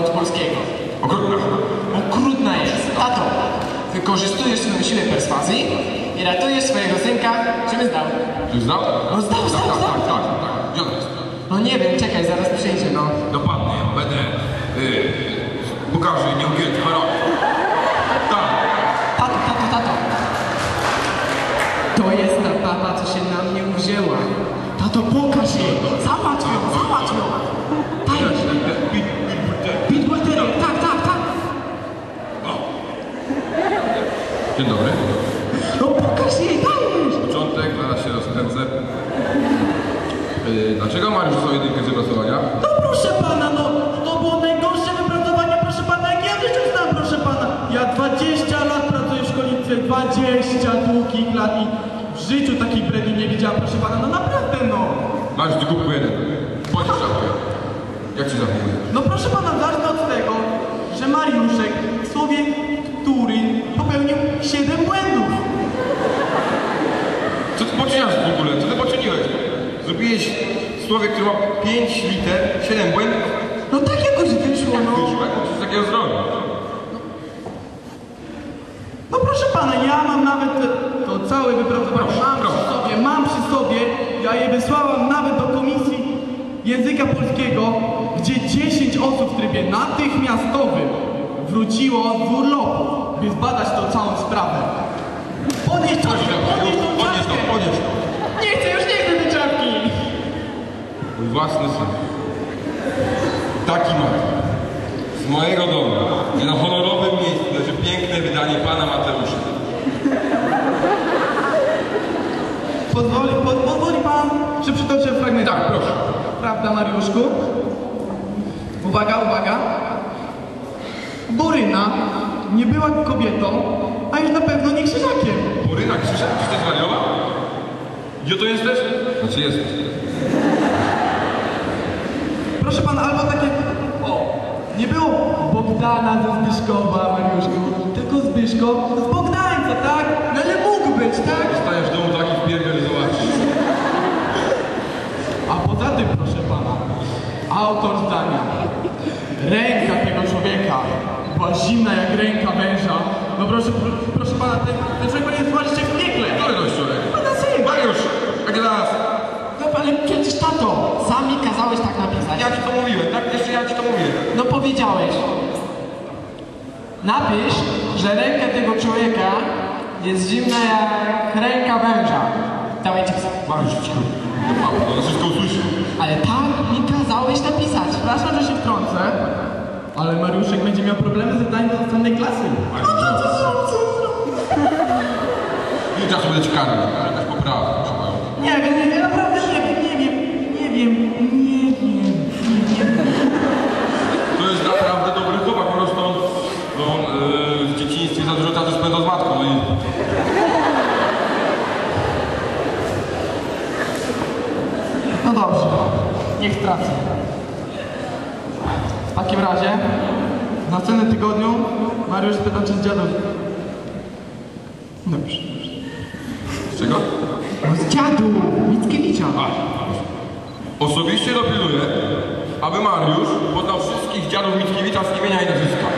od polskiego. Okrutna. Okrutna jest. Tato, wykorzystujesz swoją siłę perswazji i ratujesz swojego synka, żeby zdał. Czy znał? No zdał, Tak, zdał, tak, zdał. tak, tak, tak. Gdzie on jest? No nie wiem, czekaj, zaraz przyjdzie, no. Dopadnie, będę... Yy, pokażę nieugięty charakter. Tak. Tato, tato, tato. To jest ta baba, co się na mnie uwzięła. Tato, pokaż jej. Załatw ją, załatw ją. Daj. Pitbulltery, tak, tak, tak. Dzień dobry. No pokaż jej. Początek, zaraz się rozkręcę. Yy, dlaczego Mariusz dostał jedynkę z wypracowania? No proszę pana, no to było najgorsze wypracowanie, proszę pana, jak ja w życiu znam, proszę pana. Ja 20 lat pracuję w szkolnictwie, 20 długich lat i w życiu takiej bredi nie widziałem, proszę pana, no naprawdę no. Mariusz, ty kupuj jeden. Bądź. Jak ci zachowuje? No proszę pana, zacznę od tego, że Mariuszek w słowie który popełnił 7 błędów. Co ty poczyniasz w ogóle? Co ty poczyniłeś? Zrobiłeś w słowie, które ma 5 liter, 7 błędów. No tak jakoś wyszło, Jak no. wyszło? Jak coś takiego zrobił? No proszę pana, ja mam nawet to całe wypracowanie, mam proszę. przy sobie, mam przy sobie, ja je wysłałam nawet do komisji języka polskiego, gdzie 10 osób w trybie natychmiastowym wróciło z urlopu, by zbadać tą całą sprawę. Podnieś czapkę, podnieś tą Podnieś to, czapkę! podnieś to. Nie chcę, już nie chcę tej czapki! Mój własny syn. Taki ma. Z mojego domu. I na honorowym miejscu leży piękne wydanie pana Mateusza. Pozwoli, po, pozwoli pan, że przytoczę fragment. Tak, proszę. Prawda, Mariuszku? Uwaga, uwaga. Boryna nie była kobietą, a już na pewno nie krzyżakiem. Boryna Krzyżak, czy ty zwariował? Gdzie to jesteś? Znaczy jesteś. Proszę pana, albo takie... O, nie było Bogdana ze Zbyszkowa, Mariuszku, tylko Zbyszko z Bogdańca, tak? No ale mógł być, tak? Stajesz w domu taki wpierdziel i zobaczysz. A poza tym, proszę pana, autor zdania. Ręka tego człowieka była zimna jak ręka męża. No proszę, pro- proszę pana, ten, ten człowiek powinien złożyć się w piekle. Który to jest człowiek? Pana syn. Mariusz! Jak teraz? No ale przecież tato, sam mi kazałeś tak. Ja ci to mówiłem, tak? Jeszcze ja ci to mówię. No powiedziałeś. Napisz, że ręka tego człowieka jest zimna jak ręka węża. Dawaj ci pisać. Mariusz, cicho. To mało, to wszystko usłyszy. Ale tak mi kazałeś napisać. Przepraszam, że się wtrącę, ale Mariuszek będzie miał problemy z zdaniem do następnej klasy. I czasu będę ci karmił. Jakaś poprawa. Nie wiem, nie wiem, naprawdę nie wiem, nie wiem, nie wiem, nie wiem, nie wiem. To jest naprawdę dobry chłopak, po prostu on, no, on yy, w dzieciństwie za dużo czasu spędzał z matką no i No dobrze, niech tracę. W takim razie, na następnym tygodniu Mariusz pyta, czy z dziadów. Dobrze. z czego? No z dziadu, Mickiewicza. A, osobiście dopilnuję, aby Mariusz poznał wszystkich dziadów Mickiewicza z imienia i nazwiska.